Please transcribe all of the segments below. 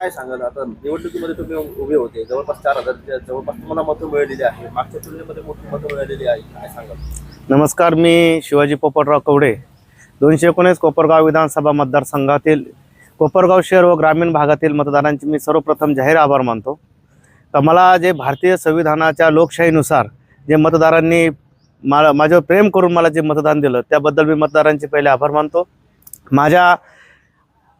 काय सांगाल? आता निवडणुकीमध्ये तुम्ही उभे होते. जवळपास चार हजार जवळपास तुम्हाला मतं मिळालेली आहे. मागच्या तुलनेमध्ये मोठी मतं मिळालेली आहे. काय सांगाल? नमस्कार मी शिवाजी पोपटराव कवडे. दोनशे एकोणीस कोपरगाव विधानसभा मतदारसंघातील कोपरगाव शहर व ग्रामीण भागातील मतदारांचे मी सर्वप्रथम जाहीर आभार मानतो. तर मला जे भारतीय संविधानाच्या लोकशाहीनुसार जे मतदारांनी मा माझ्यावर प्रेम करून मला जे मतदान दिलं त्याबद्दल मी मतदारांचे पहिले आभार मानतो. माझ्या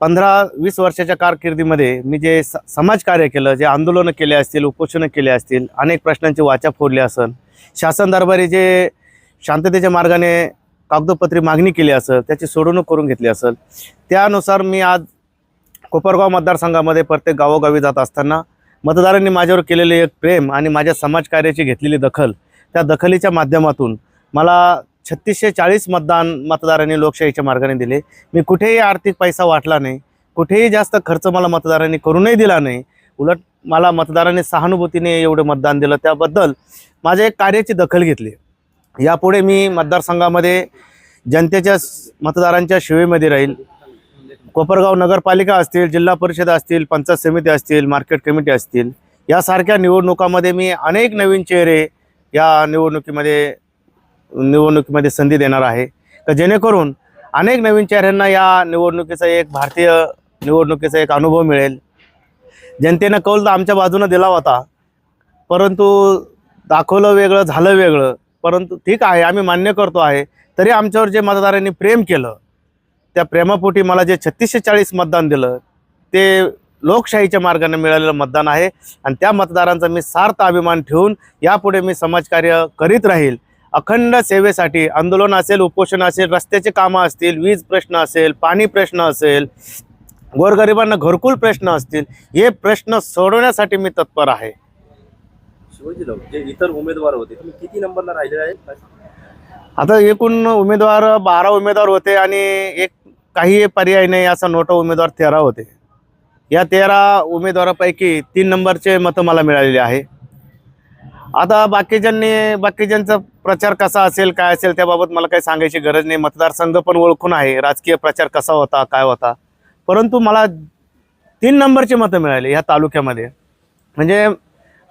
पंधरा वीस वर्षाच्या कारकिर्दीमध्ये मी जे स समाजकार्य केलं जे आंदोलनं केले असतील उपोषणं केले असतील अनेक प्रश्नांची वाचा फोडली असन शासन दरबारी जे शांततेच्या मार्गाने कागदोपत्री मागणी केली असेल त्याची सोडवणूक करून घेतली असेल त्यानुसार मी आज कोपरगाव मतदारसंघामध्ये प्रत्येक गावोगावी जात असताना मतदारांनी माझ्यावर केलेले एक प्रेम आणि माझ्या समाजकार्याची घेतलेली दखल त्या दखलीच्या माध्यमातून मला छत्तीसशे चाळीस मतदान मतदारांनी लोकशाहीच्या मार्गाने दिले. मी कुठेही आर्थिक पैसा वाटला नाही कुठेही जास्त खर्च मला मतदारांनी करूनही दिला नाही. उलट मला मतदारांनी सहानुभूतीने एवढं मतदान दिलं. त्याबद्दल माझ्या एक कार्याची दखल घेतली. यापुढे मी मतदारसंघामध्ये जनतेच्या मतदारांच्या शिवेमध्ये राहील. कोपरगाव नगरपालिका असतील जिल्हा परिषद असतील पंचायत समिती असतील मार्केट कमिटी असतील यासारख्या निवडणुकामध्ये मी अनेक नवीन चेहरे या निवडणुकीमध्ये निवडणुकीमध्ये संधी देणार आहे. तर जेणेकरून अनेक नवीन चेहऱ्यांना या निवडणुकीचा एक भारतीय निवडणुकीचा एक अनुभव मिळेल. जनतेनं कौल तर आमच्या बाजूनं दिला होता. परंतु दाखवलं वेगळं झालं वेगळं. परंतु ठीक आहे आम्ही मान्य करतो आहे. तरी आमच्यावर जे मतदारांनी प्रेम केलं त्या प्रेमापोटी मला जे छत्तीसशे चाळीस मतदान दिलं ते लोकशाहीच्या मार्गाने मिळालेलं मतदान आहे. आणि त्या मतदारांचा मी सार्थ अभिमान ठेवून यापुढे मी समाजकार्य करीत राहील. अखंड सेवेसाठी आंदोलन असेल उपोषण असेल रस्त्याचे कामं असतील वीज प्रश्न असेल पाणी प्रश्न असेल गोरगरिबांना घरकुल प्रश्न असतील हे प्रश्न सोडवण्यासाठी मी तत्पर आहे. जे इतर उमेदवार होते तुम्ही किती नंबरला राहिले आहे काय सांगाल? आता एकूण उमेदवार बारा उमेदवार होते आणि एक काही पर्याय नाही असा नोटा उमेदवार तेरा होते. या तेरा उमेदवारापैकी तीन नंबरचे मतं मला मिळालेले आहे. आता बाकीच्यांनी बाकीच्यांचा प्रचार कसा असेल काय असेल त्याबाबत मला काही सांगायची गरज नाही. मतदारसंघ पण ओळखून आहे. राजकीय प्रचार कसा होता काय होता? परंतु मला तीन नंबरची मतं मिळाली ह्या तालुक्यामध्ये. म्हणजे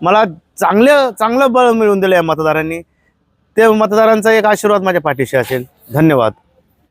मला चांगलं चांगलं बळ मिळवून दिलं या मतदारांनी. ते मतदारांचा एक आशीर्वाद माझ्या पाठीशी असेल. धन्यवाद.